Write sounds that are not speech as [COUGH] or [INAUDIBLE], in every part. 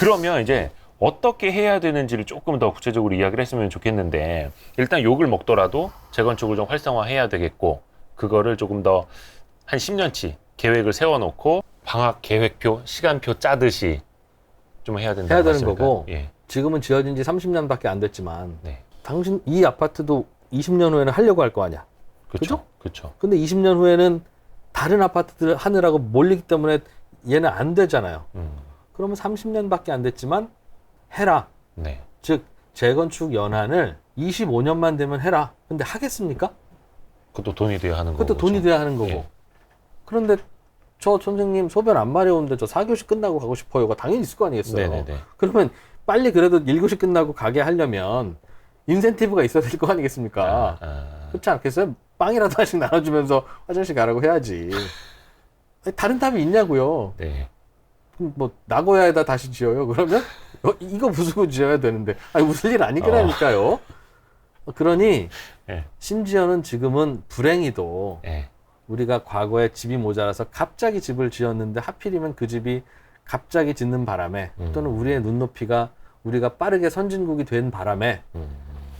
그러면 이제 어떻게 해야 되는지를 조금 더 구체적으로 이야기를 했으면 좋겠는데 일단 욕을 먹더라도 재건축을 좀 활성화해야 되겠고 그거를 조금 더 한 10년치 계획을 세워놓고 방학 계획표, 시간표 짜듯이 좀 해야 된다. 해야 되는 거고. 예. 지금은 지어진 지 30년밖에 안 됐지만 네. 당신 이 아파트도 20년 후에는 하려고 할 거 아니야. 그렇죠. 그렇죠. 근데 20년 후에는 다른 아파트들 하느라고 몰리기 때문에 얘는 안 되잖아요. 음. 그러면 30년밖에 안 됐지만 해라. 네. 즉 재건축 연한을 25년만 되면 해라. 근데 하겠습니까? 그것도 돈이 돼야 하는 거고. 그것도 돈이 돼야 하는 거고. 예. 그런데 저 선생님 소변 안 마려운데 저 4교시 끝나고 가고 싶어요가 당연히 있을 거 아니겠어요. 네네네. 그러면 빨리 그래도 1교시 끝나고 가게 하려면 인센티브가 있어야 될 거 아니겠습니까? 아, 그렇지 않겠어요? 빵이라도 하나씩 나눠주면서 화장실 가라고 해야지. 다른 답이 있냐고요. 네. 뭐 나고야에다 다시 지어요. 그러면 어, 이거 부수고 지어야 되는데 아니 웃을 일 아니더라니까요. 그러니 예. 심지어는 지금은 불행히도 예. 우리가 과거에 집이 모자라서 갑자기 집을 지었는데 하필이면 그 집이 갑자기 짓는 바람에 음. 또는 우리의 눈높이가 우리가 빠르게 선진국이 된 바람에 음.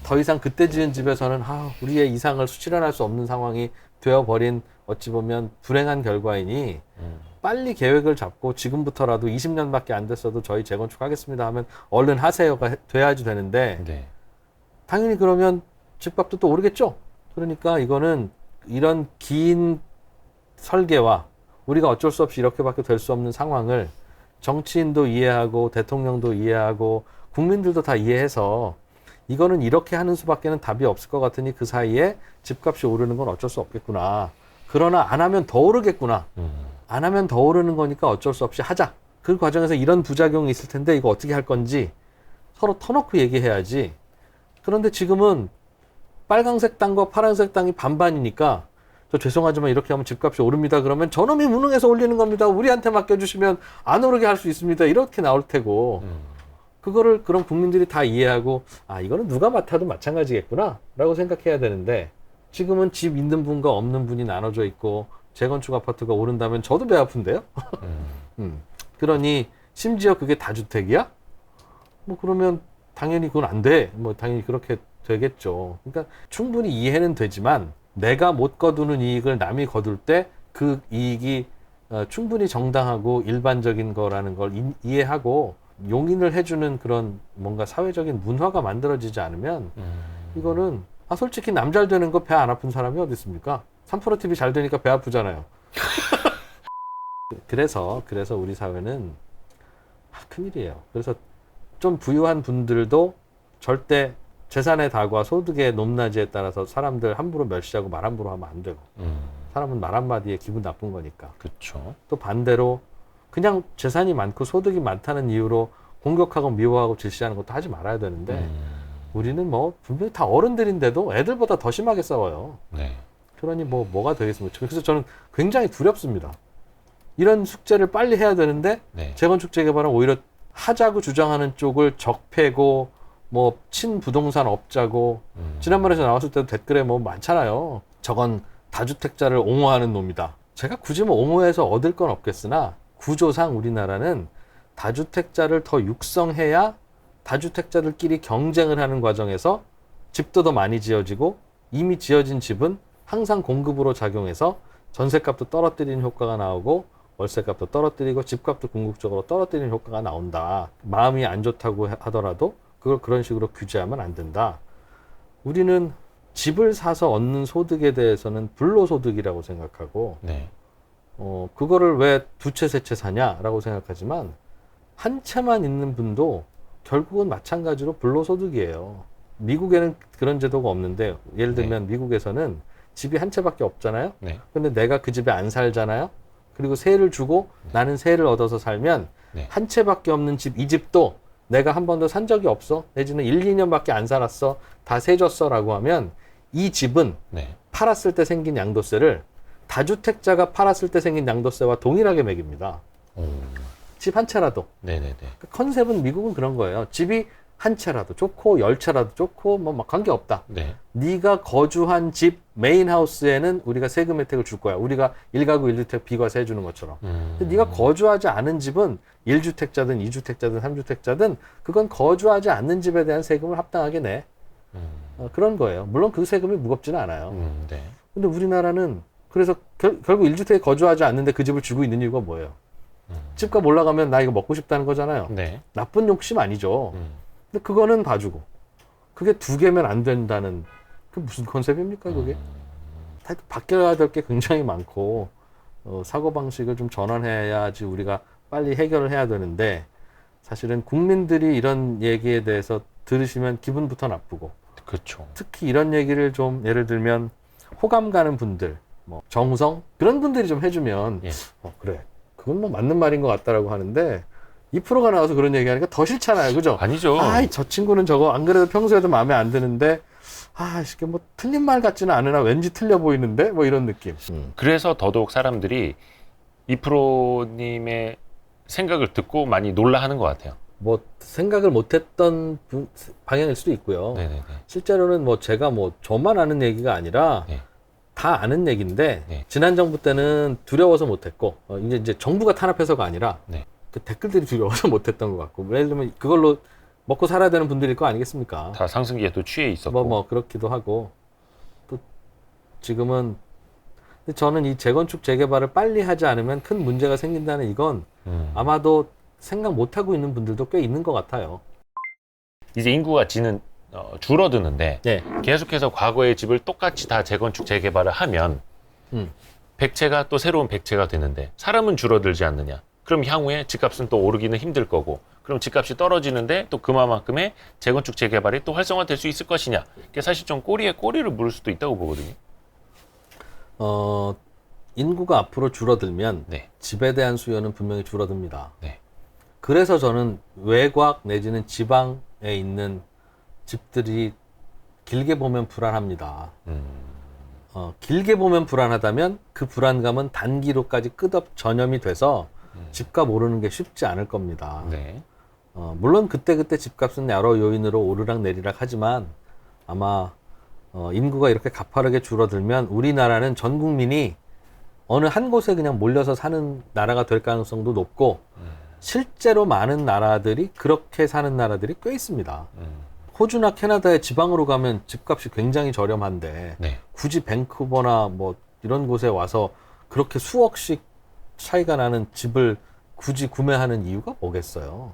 더 이상 그때 지은 집에서는 아, 우리의 이상을 수출해낼 수 없는 상황이 되어버린 어찌 보면 불행한 결과이니 음. 빨리 계획을 잡고 지금부터라도 20년밖에 안 됐어도 저희 재건축하겠습니다 하면 얼른 하세요가 해- 돼야지 되는데 네. 당연히 그러면 집값도 또 오르겠죠. 그러니까 이거는 이런 긴 설계와 우리가 어쩔 수 없이 이렇게밖에 될 수 없는 상황을 정치인도 이해하고 대통령도 이해하고 국민들도 다 이해해서 이거는 이렇게 하는 수밖에는 답이 없을 것 같으니 그 사이에 집값이 오르는 건 어쩔 수 없겠구나. 그러나 안 하면 더 오르겠구나. 음. 안 하면 더 오르는 거니까 어쩔 수 없이 하자. 그 과정에서 이런 부작용이 있을 텐데 이거 어떻게 할 건지 서로 터놓고 얘기해야지. 그런데 지금은 빨강색 땅과 파란색 땅이 반반이니까 저 죄송하지만 이렇게 하면 집값이 오릅니다. 그러면 저놈이 무능해서 올리는 겁니다. 우리한테 맡겨주시면 안 오르게 할 수 있습니다. 이렇게 나올 테고 음. 그거를 그런 국민들이 다 이해하고 아 이거는 누가 맡아도 마찬가지겠구나 라고 생각해야 되는데 지금은 집 있는 분과 없는 분이 나눠져 있고 재건축 아파트가 오른다면 저도 배 아픈데요. 음. [LAUGHS] 음. 그러니 심지어 그게 다주택이야? 뭐 그러면 당연히 그건 안 돼. 뭐 당연히 그렇게 되겠죠. 그러니까 충분히 이해는 되지만 내가 못 거두는 이익을 남이 거둘 때 그 이익이 어, 충분히 정당하고 일반적인 거라는 걸 이, 이해하고 용인을 해주는 그런 뭔가 사회적인 문화가 만들어지지 않으면 음. 이거는 아 솔직히 남 잘 되는 거 배 안 아픈 사람이 어디 있습니까? 3프로 TV 잘 되니까 배 아프잖아요. [LAUGHS] 그래서 그래서 우리 사회는 아, 큰일이에요. 그래서 좀 부유한 분들도 절대 재산의 다과 소득의 높낮이에 따라서 사람들 함부로 멸시하고 말 함부로 하면 안 되고 음. 사람은 말 한마디에 기분 나쁜 거니까 그렇죠. 또 반대로 그냥 재산이 많고 소득이 많다는 이유로 공격하고 미워하고 질시하는 것도 하지 말아야 되는데 음. 우리는 뭐 분명히 다 어른들인데도 애들보다 더 심하게 싸워요. 네. 그러니 뭐 뭐가 되겠습니까? 그래서 저는 굉장히 두렵습니다. 이런 숙제를 빨리 해야 되는데 네. 재건축 재개발은 오히려 하자고 주장하는 쪽을 적폐고 뭐 친부동산 업자고 음. 지난번에 나왔을 때도 댓글에 뭐 많잖아요. 저건 다주택자를 옹호하는 놈이다. 제가 굳이 뭐 옹호해서 얻을 건 없겠으나 구조상 우리나라는 다주택자를 더 육성해야 다주택자들끼리 경쟁을 하는 과정에서 집도 더 많이 지어지고 이미 지어진 집은 항상 공급으로 작용해서 전세값도 떨어뜨리는 효과가 나오고 월세값도 떨어뜨리고 집값도 궁극적으로 떨어뜨리는 효과가 나온다. 마음이 안 좋다고 하더라도 그걸 그런 식으로 규제하면 안 된다. 우리는 집을 사서 얻는 소득에 대해서는 불로소득이라고 생각하고 네. 어, 그거를 왜 두 채, 세 채 사냐라고 생각하지만 한 채만 있는 분도 결국은 마찬가지로 불로소득이에요. 미국에는 그런 제도가 없는데 예를 들면 미국에서는 집이 한 채밖에 없잖아요. 네. 근데 내가 그 집에 안 살잖아요. 그리고 세를 주고 나는 세를 얻어서 살면 네. 한 채밖에 없는 집 이 집도 내가 한 번도 산 적이 없어. 내지는 1, 2년밖에 안 살았어. 다 세 줬어라고 하면 이 집은 네. 팔았을 때 생긴 양도세를 다주택자가 팔았을 때 생긴 양도세와 동일하게 매깁니다. 오. 집 한 채라도. 네네네. 그 컨셉은 미국은 그런 거예요. 집이 한 채라도 좋고 열 채라도 좋고 뭐 막 관계 없다. 네. 네가 거주한 집 메인 하우스에는 우리가 세금 혜택을 줄 거야. 우리가 1가구 1주택 비과세 해주는 것처럼. 음. 네가 거주하지 않은 집은 1주택자든 2주택자든 3주택자든 그건 거주하지 않는 집에 대한 세금을 합당하게 내. 음. 어, 그런 거예요. 물론 그 세금이 무겁지는 않아요. 음, 네. 근데 우리나라는 그래서 결, 결국 1주택에 거주하지 않는데 그 집을 주고 있는 이유가 뭐예요? 음. 집값 올라가면 나 이거 먹고 싶다는 거잖아요. 네. 나쁜 욕심 아니죠. 음. 근데 그거는 봐주고. 그게 두 개면 안 된다는 그 무슨 컨셉입니까, 그게? 다 바뀌어야 될 게 굉장히 많고, 어, 사고 방식을 좀 전환해야지 우리가 빨리 해결을 해야 되는데, 사실은 국민들이 이런 얘기에 대해서 들으시면 기분부터 나쁘고, 그렇죠. 특히 이런 얘기를 좀 예를 들면 호감 가는 분들, 뭐 정우성 그런 분들이 좀 해주면 예. 어 그래 그건 뭐 맞는 말인 것 같다라고 하는데 2%가 나와서 그런 얘기하니까 더 싫잖아요, 그죠? 아니죠. 아이 저 친구는 저거 안 그래도 평소에도 마음에 안 드는데 아 이게 뭐 틀린 말 같지는 않으나 왠지 틀려 보이는데 뭐 이런 느낌. 그래서 더더욱 사람들이 이 프로님의 생각을 듣고 많이 놀라하는 것 같아요. 뭐 생각을 못했던 분- 방향일 수도 있고요. 네네네. 실제로는 뭐 제가 뭐 저만 아는 얘기가 아니라 네. 다 아는 얘기인데 네. 지난 정부 때는 두려워서 못했고 어, 이제 이제 정부가 탄압해서가 아니라 네. 그 댓글들이 두려워서 [LAUGHS] 못했던 것 같고 예를 들면 그걸로 먹고 살아야 되는 분들일 거 아니겠습니까? 다 상승기에 또 취해 있었고. 뭐 뭐 그렇기도 하고 또 지금은 근데 저는 이 재건축 재개발을 빨리 하지 않으면 큰 문제가 생긴다는 이건 음. 아마도 생각 못 하고 있는 분들도 꽤 있는 것 같아요. 이제 인구가 지는 어, 줄어드는데 네. 계속해서 과거의 집을 똑같이 다 재건축 재개발을 하면 음. 백채가 또 새로운 백채가 되는데 사람은 줄어들지 않느냐? 그럼 향후에 집값은 또 오르기는 힘들 거고 그럼 집값이 떨어지는데 또 그만큼의 재건축 재개발이 또 활성화될 수 있을 것이냐? 이게 사실 좀 꼬리에 꼬리를 물을 수도 있다고 보거든요. 어, 인구가 앞으로 줄어들면 네. 집에 대한 수요는 분명히 줄어듭니다. 네. 그래서 저는 외곽 내지는 지방에 있는 집들이 길게 보면 불안합니다. 음. 어, 길게 보면 불안하다면 그 불안감은 단기로까지 끝없 전염이 돼서 집값 오르는 게 쉽지 않을 겁니다. 네. 어, 물론 그때그때 집값은 여러 요인으로 오르락 내리락 하지만 아마 어, 인구가 이렇게 가파르게 줄어들면 우리나라는 전 국민이 어느 한 곳에 그냥 몰려서 사는 나라가 될 가능성도 높고 실제로 많은 나라들이 그렇게 사는 나라들이 꽤 있습니다. 음. 호주나 캐나다의 지방으로 가면 집값이 굉장히 저렴한데 네. 굳이 밴쿠버나 뭐 이런 곳에 와서 그렇게 수억씩 차이가 나는 집을 굳이 구매하는 이유가 뭐겠어요?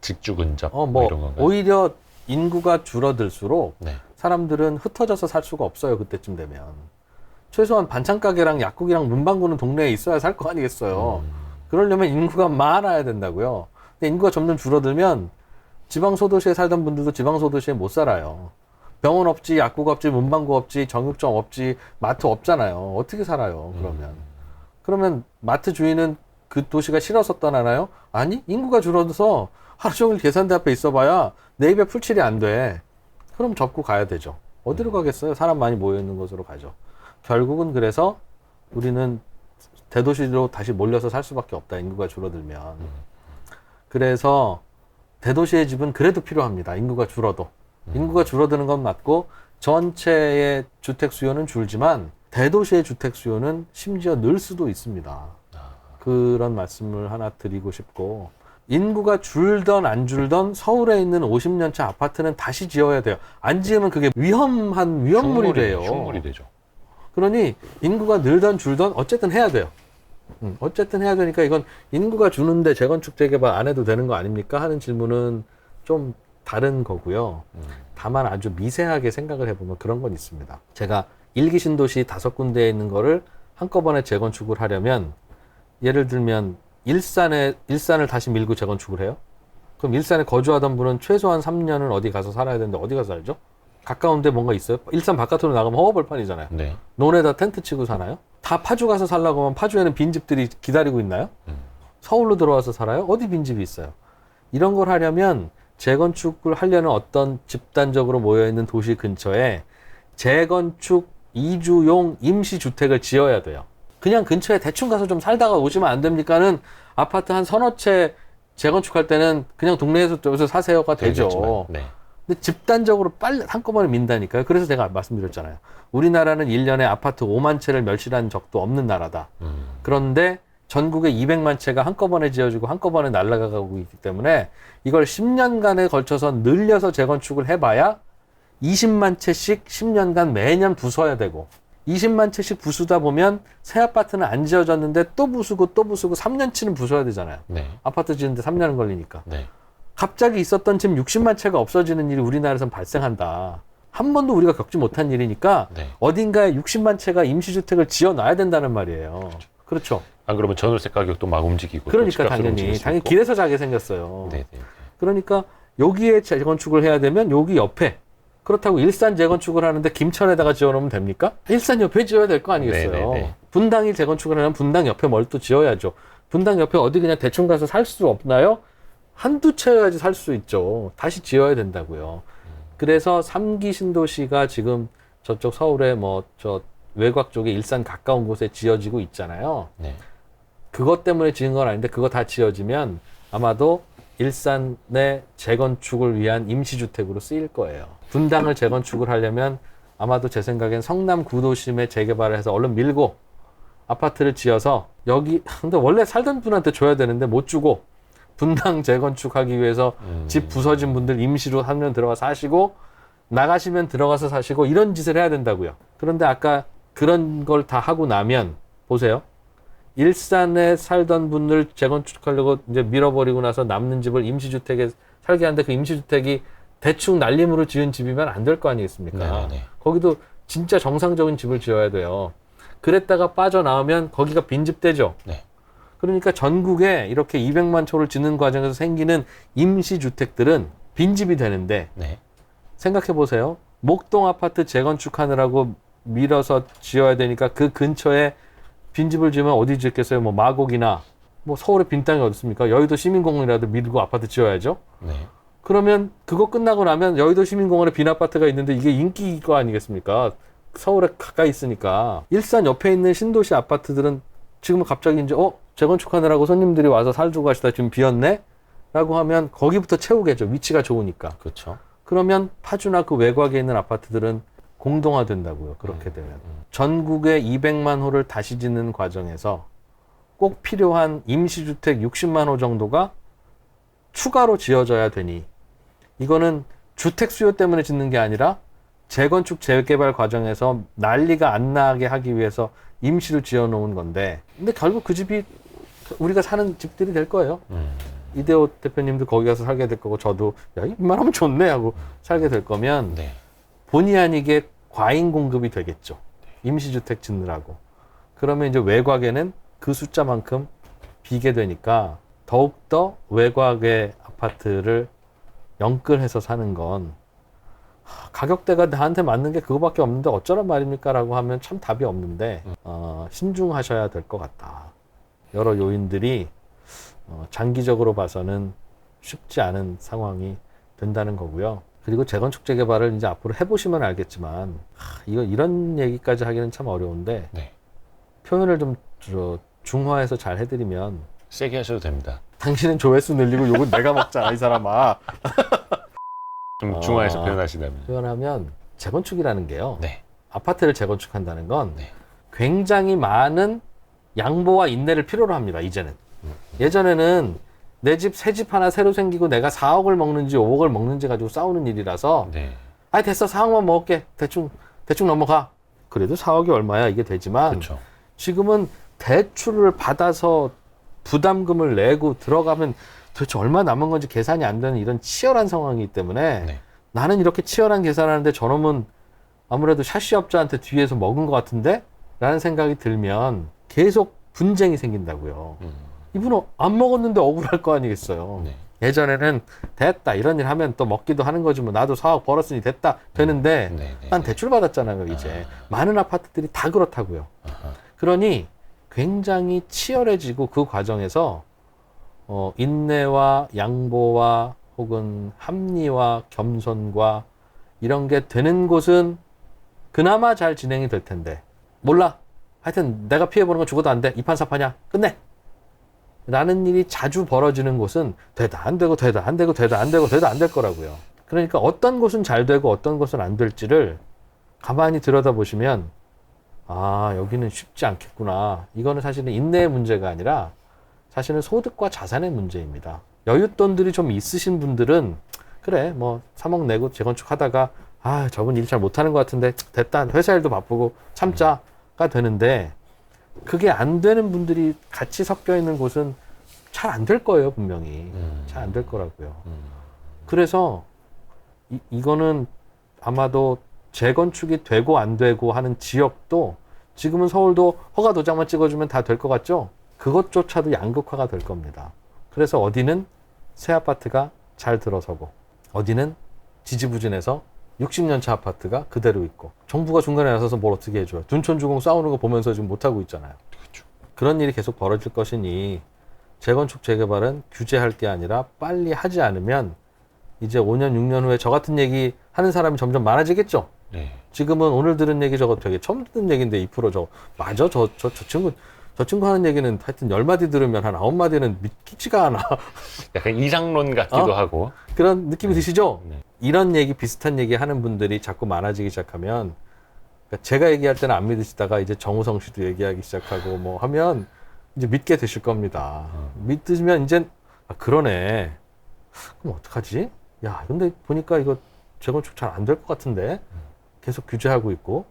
직주 근접 어, 뭐 뭐? 오히려 인구가 줄어들수록 네. 사람들은 흩어져서 살 수가 없어요. 그때쯤 되면 최소한 반찬 가게랑 약국이랑 문방구는 동네에 있어야 살 거 아니겠어요. 음. 그러려면 인구가 많아야 된다고요. 근데 인구가 점점 줄어들면 지방 소도시에 살던 분들도 지방 소도시에 못 살아요. 병원 없지, 약국 없지, 문방구 없지, 정육점 없지, 마트 없잖아요. 어떻게 살아요? 그러면 그러면 마트 주인은 그 도시가 싫어서 떠나나요? 아니, 인구가 줄어들어서 하루 종일 계산대 앞에 있어봐야 내 입에 풀칠이 안 돼. 그럼 접고 가야 되죠. 어디로 가겠어요? 사람 많이 모여 있는 곳으로 가죠. 결국은 그래서 우리는 대도시로 다시 몰려서 살 수밖에 없다. 인구가 줄어들면. 그래서 대도시의 집은 그래도 필요합니다. 인구가 줄어도. 인구가 줄어드는 건 맞고 전체의 주택 수요는 줄지만 대도시의 주택 수요는 심지어 늘 수도 있습니다. 그런 말씀을 하나 드리고 싶고 인구가 줄던 안 줄던 서울에 있는 50년차 아파트는 다시 지어야 돼요. 안 지으면 그게 위험한 위험물이 돼요. 흉물이 되죠. 그러니 인구가 늘던 줄던 어쨌든 해야 돼요. 음, 어쨌든 해야 되니까 이건 인구가 주는데 재건축 재개발 안 해도 되는 거 아닙니까? 하는 질문은 좀 다른 거고요. 음. 다만 아주 미세하게 생각을 해보면 그런 건 있습니다. 제가 일기 신도시 다섯 군데에 있는 거를 한꺼번에 재건축을 하려면 예를 들면 일산에 일산을 다시 밀고 재건축을 해요. 그럼 일산에 거주하던 분은 최소한 3년은 어디 가서 살아야 되는데 어디 가서 살죠? 가까운데 뭔가 있어요? 일산 바깥으로 나가면 허허벌판이잖아요. 네. 논에다 텐트 치고 사나요? 다 파주 가서 살라고 하면 파주에는 빈집들이 기다리고 있나요? 음. 서울로 들어와서 살아요? 어디 빈집이 있어요? 이런 걸 하려면 재건축을 하려는 어떤 집단적으로 모여있는 도시 근처에 재건축 이주용 임시주택을 지어야 돼요. 그냥 근처에 대충 가서 좀 살다가 오시면 안 됩니까는 아파트 한 서너 채 재건축할 때는 그냥 동네에서 여기서 사세요가 되죠. 되겠지만, 네. 근데 집단적으로 빨리 한꺼번에 민다니까요. 그래서 제가 말씀드렸잖아요. 우리나라는 1년에 아파트 5만 채를 멸실한 적도 없는 나라다. 음, 그런데 전국에 200만 채가 한꺼번에 지어지고 한꺼번에 날아가고 있기 때문에 이걸 10년간에 걸쳐서 늘려서 재건축을 해봐야 20만 채씩 10년간 매년 부숴야 되고 20만 채씩 부수다 보면 새 아파트는 안 지어졌는데 또 부수고 또 부수고 3년치는 부숴야 되잖아요. 네. 아파트 지는데 3년 걸리니까. 네. 갑자기 있었던 집 60만 채가 없어지는 일이 우리나라에선 발생한다. 한 번도 우리가 겪지 못한 일이니까 네. 어딘가에 60만 채가 임시주택을 지어 놔야 된다는 말이에요. 그렇죠. 안 그러면 전월세 가격도 막 움직이고 또 그러니까 당연히 당연히. 길에서 자게 생겼어요. 네, 네. 그러니까 여기에 재건축을 해야 되면 여기 옆에 그렇다고 일산 재건축을 하는데 김천에다가 지어놓으면 됩니까? 일산 옆에 지어야 될 거 아니겠어요. 네, 네, 네. 분당이 재건축을 하면 분당 옆에 뭘 또 지어야죠. 분당 옆에 어디 그냥 대충 가서 살 수 없나요? 한두 채여야지 살 수 있죠. 다시 지어야 된다고요. 그래서 삼기 신도시가 지금 저쪽 서울에 뭐저 외곽 쪽에 일산 가까운 곳에 지어지고 있잖아요. 네. 그것 때문에 지은 건 아닌데 그거 다 지어지면 아마도 일산의 재건축을 위한 임시주택으로 쓰일 거예요. 분당을 재건축을 하려면 아마도 제 생각엔 성남 구도심에 재개발을 해서 얼른 밀고 아파트를 지어서 여기 근데 원래 살던 분한테 줘야 되는데 못 주고 분당 재건축하기 위해서 음. 집 부서진 분들 임시로 한명 들어가 사시고 나가시면 들어가서 사시고 이런 짓을 해야 된다고요. 그런데 아까 그런 걸 다 하고 나면 보세요. 일산에 살던 분들 재건축하려고 이제 밀어버리고 나서 남는 집을 임시주택에 살게 하는데 그 임시주택이 대충 날림으로 지은 집이면 안 될 거 아니겠습니까? 네, 네. 거기도 진짜 정상적인 집을 지어야 돼요. 그랬다가 빠져나오면 거기가 빈집되죠. 네. 그러니까 전국에 이렇게 200만 초를 짓는 과정에서 생기는 임시 주택들은 빈집이 되는데 네. 생각해 보세요. 목동 아파트 재건축하느라고 밀어서 지어야 되니까 그 근처에 빈집을 지으면 어디 짓겠어요? 뭐 마곡이나 뭐 서울에 빈 땅이 어디 있습니까? 여의도 시민공원이라도 밀고 아파트 지어야죠. 네. 그러면 그거 끝나고 나면 여의도 시민공원에 빈 아파트가 있는데 이게 인기일 거 아니겠습니까? 서울에 가까이 있으니까 일산 옆에 있는 신도시 아파트들은 지금은 갑자기 이제 어 재건축하느라고 손님들이 와서 살고 가시다 지금 비었네? 라고 하면 거기부터 채우겠죠. 위치가 좋으니까. 그렇죠. 그러면 파주나 그 외곽에 있는 아파트들은 공동화 된다고요. 그렇게 되면. 전국에 200만 호를 다시 짓는 과정에서 꼭 필요한 임시주택 60만 호 정도가 추가로 지어져야 되니 이거는 주택 수요 때문에 짓는 게 아니라 재건축 재개발 과정에서 난리가 안 나게 하기 위해서 임시로 지어 놓은 건데 근데 결국 그 집이 우리가 사는 집들이 될 거예요. 음. 이대호 대표님도 거기 가서 살게 될 거고 저도 야 이만하면 좋네 하고 살게 될 거면 네. 본의 아니게 과잉 공급이 되겠죠. 임시주택 짓느라고. 그러면 이제 외곽에는 그 숫자만큼 비게 되니까 더욱더 외곽의 아파트를 영끌해서 사는 건 하, 가격대가 나한테 맞는 게 그거밖에 없는데 어쩌란 말입니까? 라고 하면 참 답이 없는데 어, 신중하셔야 될 것 같다. 여러 요인들이 어, 장기적으로 봐서는 쉽지 않은 상황이 된다는 거고요. 그리고 재건축 재개발을 이제 앞으로 해보시면 알겠지만 하, 이거 이런 얘기까지 하기는 참 어려운데 네. 표현을 좀 저, 중화해서 잘 해드리면 세게 하셔도 됩니다. 당신은 조회수 늘리고 욕은 내가 먹잖아 이 사람아 [LAUGHS] 좀 아. 중화해서 표현하시다면. 표현하면 재건축이라는 게요 네. 아파트를 재건축한다는 건 네. 굉장히 많은 양보와 인내를 필요로 합니다 이제는 예전에는 내 집 새 집 하나 새로 생기고 내가 4억을 먹는지 5억을 먹는지 가지고 싸우는 일이라서 네. 아 됐어 4억만 먹을게 대충 대충 넘어가 그래도 4억이 얼마야 이게 되지만 그렇죠. 지금은 대출을 받아서 부담금을 내고 들어가면 도대체 얼마 남은 건지 계산이 안 되는 이런 치열한 상황이기 때문에 네. 나는 이렇게 치열한 계산하는데 저놈은 아무래도 샤시업자한테 뒤에서 먹은 것 같은데? 라는 생각이 들면 계속 분쟁이 생긴다고요. 음. 이분은 안 먹었는데 억울할 거 아니겠어요. 네. 예전에는 됐다 이런 일 하면 또 먹기도 하는 거지 뭐 나도 4억 벌었으니 됐다 되는데 네. 네. 난 대출 받았잖아요 이제 많은 아파트들이 다 그렇다고요. 아하. 그러니 굉장히 치열해지고 그 과정에서 어, 인내와 양보와 혹은 합리와 겸손과 이런 게 되는 곳은 그나마 잘 진행이 될 텐데 몰라 하여튼 내가 피해보는 건 죽어도 안 돼 이판사파냐 끝내 라는 일이 자주 벌어지는 곳은 되다 안 되고 되다 안 되고 되다 안 되고 되다 안 될 거라고요. 그러니까 어떤 곳은 잘 되고 어떤 곳은 안 될지를 가만히 들여다보시면 아 여기는 쉽지 않겠구나. 이거는 사실은 인내의 문제가 아니라 사실은 소득과 자산의 문제입니다. 여윳돈들이 좀 있으신 분들은 그래 뭐 3억 내고 재건축하다가 아 저분 일 잘 못하는 것 같은데 됐다 회사 일도 바쁘고 참자 가 되는데 그게 안 되는 분들이 같이 섞여 있는 곳은 잘 안 될 거예요 분명히 음. 잘안 될 거라고요. 음. 그래서 이, 이거는 아마도 재건축이 되고 안 되고 하는 지역도 지금은 서울도 허가 도장만 찍어주면 다 될 것 같죠? 그것조차도 양극화가 될 겁니다. 그래서 어디는 새 아파트가 잘 들어서고 어디는 지지부진해서 60년 차 아파트가 그대로 있고 정부가 중간에 나서서 뭘 어떻게 해줘요? 둔촌주공 싸우는 거 보면서 지금 못하고 있잖아요. 그런 일이 계속 벌어질 것이니 재건축 재개발은 규제할 게 아니라 빨리 하지 않으면 이제 5년 6년 후에 저 같은 얘기 하는 사람이 점점 많아지겠죠. 네. 지금은 오늘 들은 얘기 저거 되게 처음 듣는 얘기인데 2% 저거 맞아 저저 저 친구 저 친구 하는 얘기는 하여튼 열 마디 들으면 한 아홉 마디는 믿기지가 않아 약간 이상론 같기도 어? 하고. 그런 느낌이 드시죠? 네. 이런 얘기 비슷한 얘기 하는 분들이 자꾸 많아지기 시작하면 그러니까 제가 얘기할 때는 안 믿으시다가 이제 정우성 씨도 얘기하기 시작하고 뭐 하면 이제 믿게 되실 겁니다. 믿으시면 이제 아, 그러네. 그럼 어떡하지? 야, 근데 보니까 이거 재건축 잘 안 될 것 같은데 계속 규제하고 있고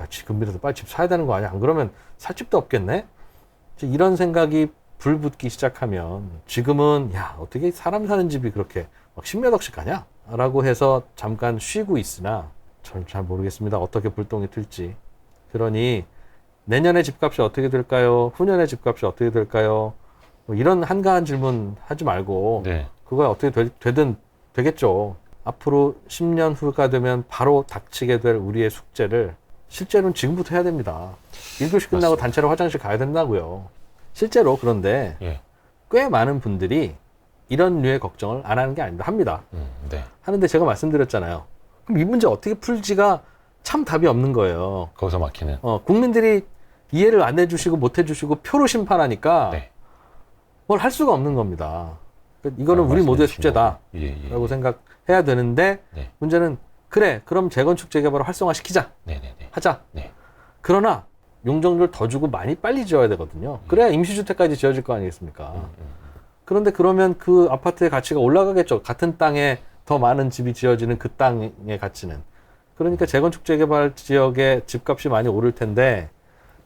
야, 지금이라도 빨리 집 사야 되는 거 아니야? 안 그러면 살 집도 없겠네? 이제 이런 생각이 불 붙기 시작하면 지금은 야, 어떻게 사람 사는 집이 그렇게 막 십몇 억씩 가냐? 라고 해서 잠깐 쉬고 있으나 전 잘 모르겠습니다. 어떻게 불똥이 튈지. 그러니 내년에 집값이 어떻게 될까요? 후년에 집값이 어떻게 될까요? 뭐 이런 한가한 질문 하지 말고 네. 그거 어떻게 되, 되든 되겠죠. 앞으로 10년 후가 되면 바로 닥치게 될 우리의 숙제를 실제로는 지금부터 해야 됩니다. 1교시 끝나고 맞습니다. 단체로 화장실 가야 된다고요. 실제로 그런데 예. 꽤 많은 분들이 이런 류의 걱정을 안 하는 게 아닙니다. 합니다. 음, 네. 하는데 제가 말씀드렸잖아요. 그럼 이 문제 어떻게 풀지가 참 답이 없는 거예요. 거기서 막히는. 어, 국민들이 이해를 안 해주시고 못 해주시고 표로 심판하니까 네. 뭘할 수가 없는 겁니다. 그러니까 이거는 아, 우리 모두의 숙제다라고 거고. 예, 예. 생각해야 되는데 네. 문제는 그래 그럼 재건축 재개발을 활성화시키자 네, 네, 네. 하자. 네. 그러나 용적률 더 주고 많이 빨리 지어야 되거든요. 그래야 임시주택까지 지어질 거 아니겠습니까? 음, 음. 그런데 그러면 그 아파트의 가치가 올라가겠죠. 같은 땅에 더 많은 집이 지어지는 그 땅의 가치는. 그러니까 재건축 재개발 지역의 집값이 많이 오를 텐데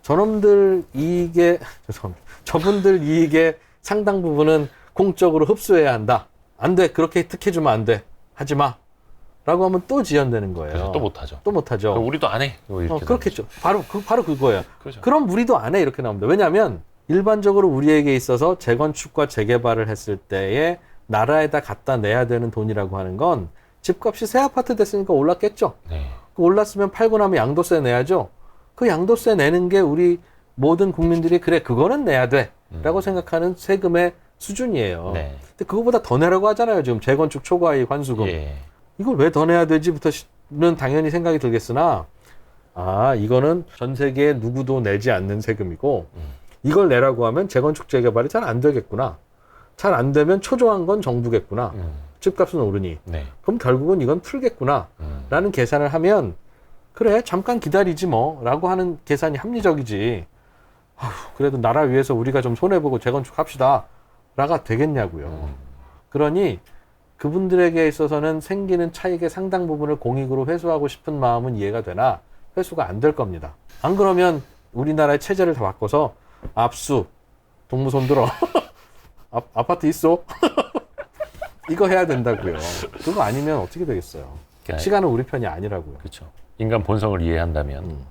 저놈들 이익에 [LAUGHS] 죄송합니다. 저분들 이익의 상당 부분은 공적으로 흡수해야 한다. 안 돼. 그렇게 특혜 주면 안 돼. 하지 마. 라고 하면 또 지연되는 거예요. 또 못하죠. 또 못하죠. 우리도 안 해. 뭐 어, 그렇겠죠. 바로, 그, 바로 그거예요. 그렇죠. 그럼 우리도 안 해. 이렇게 나옵니다. 왜냐하면 일반적으로 우리에게 있어서 재건축과 재개발을 했을 때에 나라에다 갖다 내야 되는 돈이라고 하는 건 집값이 새 아파트 됐으니까 올랐겠죠. 네. 그 올랐으면 팔고 나면 양도세 내야죠. 그 양도세 내는 게 우리 모든 국민들이 그래 그거는 내야 돼라고 생각하는 세금의 수준이에요. 음. 네. 근데 그거보다 더 내라고 하잖아요. 지금 재건축 초과이익 환수금. 예. 이걸 왜 더 내야 되지부터는 당연히 생각이 들겠으나 아 이거는 전 세계에 누구도 내지 않는 세금이고 음. 이걸 내라고 하면 재건축 재개발이 잘 안 되겠구나. 잘 안 되면 초조한 건 정부겠구나. 음. 집값은 오르니. 네. 그럼 결국은 이건 풀겠구나. 음. 라는 계산을 하면 그래 잠깐 기다리지 뭐 라고 하는 계산이 합리적이지 아휴, 그래도 나라 위해서 우리가 좀 손해 보고 재건축합시다 라가 되겠냐고요 음. 그러니 그분들에게 있어서는 생기는 차익의 상당 부분을 공익으로 회수하고 싶은 마음은 이해가 되나 회수가 안 될 겁니다 안 그러면 우리나라의 체제를 다 바꿔서 압수. 동무 손들어. [LAUGHS] 아, 아파트 있어? [LAUGHS] 이거 해야 된다고요. 그거 아니면 어떻게 되겠어요? 그러니까 시간은 우리 편이 아니라고요. 그렇죠. 인간 본성을 이해한다면. 음.